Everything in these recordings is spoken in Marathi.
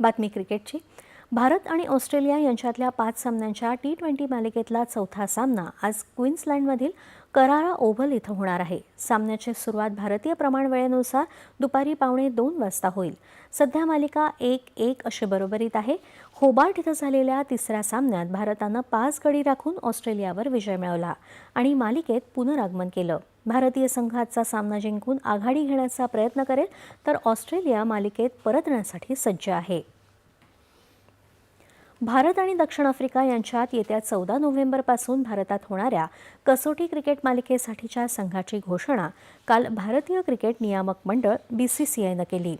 बातमी क्रिकेटची. भारत आणि ऑस्ट्रेलिया यांच्यातल्या पाच सामन्यांच्या टी ट्वेंटी मालिकेतला चौथा सामना आज क्वीन्सलँडमधील करारा ओव्हल इथं होणार आहे. सामन्याची सुरुवात भारतीय प्रमाण वेळेनुसार दुपारी पावणे दोन वाजता होईल. सध्या मालिका एक एक अशी बरोबरीत आहे. होबार्ट इथं झालेल्या तिसऱ्या सामन्यात भारतानं पाच गडी राखून ऑस्ट्रेलियावर विजय मिळवला आणि मालिकेत पुनरागमन केलं. भारतीय संघाचा सामना जिंकून आघाडी घेण्याचा प्रयत्न करेल तर ऑस्ट्रेलिया मालिकेत परतण्यासाठी सज्ज आहे. भारत आणि दक्षिण आफ्रिका यांच्यात येत्या चौदा नोव्हेंबरपासून भारतात होणाऱ्या कसोटी क्रिकेट मालिकेसाठीच्या संघाची घोषणा काल भारतीय क्रिकेट नियामक मंडळ बीसीसीआयनं केली.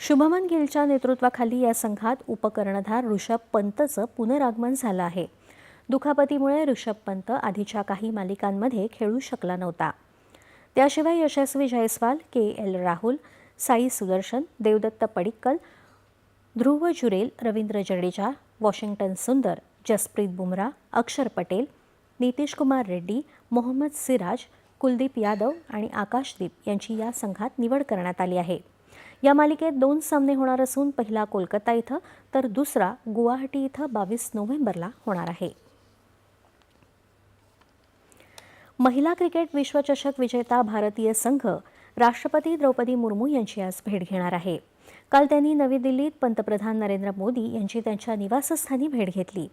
शुभमन गिलच्या नेतृत्वाखाली या संघात उपकर्णधार ऋषभ पंतचं पुनरागमन झालं आहे. दुखापतीमुळे ऋषभ पंत आधीच्या काही मालिकांमध्ये खेळू शकला नव्हता. त्याशिवाय Yashasvi Jaiswal K L Rahul Sai Sudharsan Devdutt Padikkal Dhruv Jurel Ravindra Jadeja Washington Sundar Jasprit Bumrah अक्षर पटेल नितीश कुमार रेड्डी मोहम्मद सिराज कुलदीप यादव आणि आकाशदीप यांची या संघात निवड करण्यात आली आहे. या मालिकेत दोन सामने होणार असून पहिला कोलकाता इथं तर दुसरा गुवाहाटी इथं बावीस नोव्हेंबरला होणार आहे. महिला क्रिकेट विश्वचषक विजेता भारतीय संघ राष्ट्रपती द्रौपदी मुर्मू यांची आज भेट घेणार आहे. काल त्यांनी नवी दिल्लीत पंतप्रधान नरेंद्र मोदी यांची त्यांच्या निवासस्थानी भेट घेतली.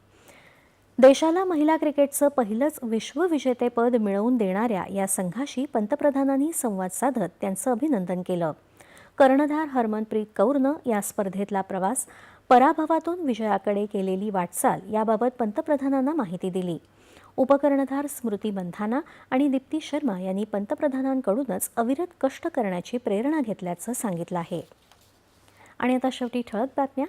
देशाला महिला क्रिकेटचं पहिलंच विश्वविजेतेपद मिळवून देणाऱ्या या संघाशी पंतप्रधानांनी संवाद साधत त्यांचं अभिनंदन केलं. कर्णधार हरमनप्रीत कौरनं या स्पर्धेतला प्रवास पराभवातून विजयाकडे केलेली वाटचाल याबाबत पंतप्रधानांना माहिती दिली. उपकर्णधार स्मृती मंधाना आणि दीप्ती शर्मा यांनी पंतप्रधानांकडूनच अविरत कष्ट करण्याची प्रेरणा घेतल्याचं सांगितलं आहे. आणि आता शेवटी ठळक बातम्या.